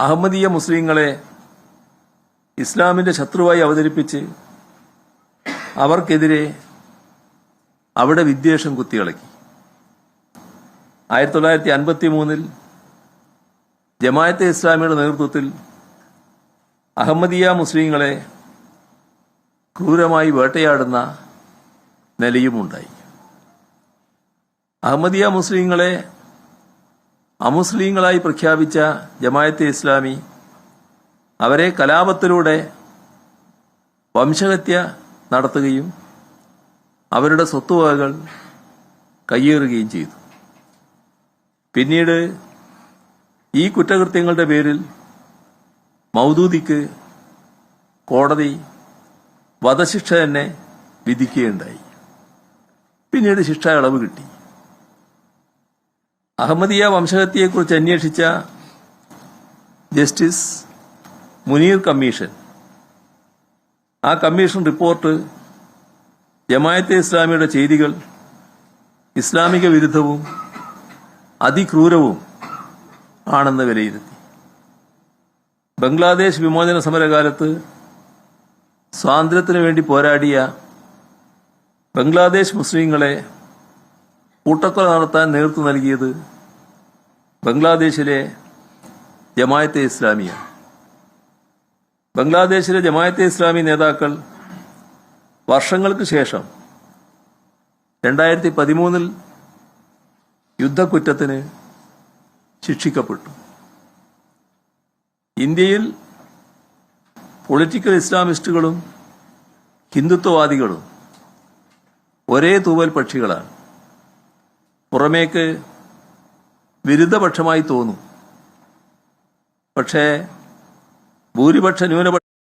അഹമ്മദീയ മുസ്ലിങ്ങളെ ഇസ്ലാമിന്റെ ശത്രുവായി അവതരിപ്പിച്ച് അവർക്കെതിരെ അവിടെ വിദ്വേഷം കുത്തിയിളക്കി. ആയിരത്തി തൊള്ളായിരത്തി അൻപത്തി മൂന്നിൽ ജമായത്തെ ഇസ്ലാമിയുടെ നേതൃത്വത്തിൽ അഹമ്മദിയ മുസ്ലിങ്ങളെ ക്രൂരമായി വേട്ടയാടുന്ന നിലയുമുണ്ടായി. അഹമ്മദിയ മുസ്ലിങ്ങളെ അമുസ്ലിങ്ങളായി പ്രഖ്യാപിച്ച ജമായത്തെ ഇസ്ലാമി അവരെ കലാപത്തിലൂടെ വംശഹത്യ നടത്തുകയും അവരുടെ സ്വത്തുവകകൾ കയ്യേറുകയും ചെയ്തു. പിന്നീട് ഈ കുറ്റകൃത്യങ്ങളുടെ പേരിൽ മൗദൂദിക്ക് കോടതി വധശിക്ഷ തന്നെ വിധിക്കുകയുണ്ടായി. പിന്നീട് ശിക്ഷ ഇളവ് കിട്ടി. അഹമ്മദിയ വംശഹത്യയെക്കുറിച്ച് അന്വേഷിച്ച ജസ്റ്റിസ് മുനീർ കമ്മീഷൻ. ആ കമ്മീഷൻ റിപ്പോർട്ട് ജമായത്തെ ഇസ്ലാമിയുടെ ചെയ്തികൾ ഇസ്ലാമിക വിരുദ്ധവും അതിക്രൂരവും ആണെന്ന് വിലയിരുത്തി. ബംഗ്ലാദേശ് വിമോചന സമരകാലത്ത് സ്വാതന്ത്ര്യത്തിനു വേണ്ടി പോരാടിയ ബംഗ്ലാദേശ് മുസ്ലിങ്ങളെ കൂട്ടക്കൊല നടത്താൻ നേതൃത്വം നൽകിയത് ബംഗ്ലാദേശിലെ ജമായത്തെ ഇസ്ലാമിയ. ബംഗ്ലാദേശിലെ ജമായത്തെ ഇസ്ലാമി നേതാക്കൾ വർഷങ്ങൾക്ക് ശേഷം രണ്ടായിരത്തി പതിമൂന്നിൽ യുദ്ധക്കുറ്റത്തിന് ശിക്ഷിക്കപ്പെട്ടു. ഇന്ത്യയിൽ പൊളിറ്റിക്കൽ ഇസ്ലാമിസ്റ്റുകളും ഹിന്ദുത്വവാദികളും ഒരേ തൂവൽ പക്ഷികളാണ്. പുറമേക്ക് വിരുദ്ധപക്ഷമായി തോന്നും. പക്ഷേ ഭൂരിപക്ഷ ന്യൂനപക്ഷ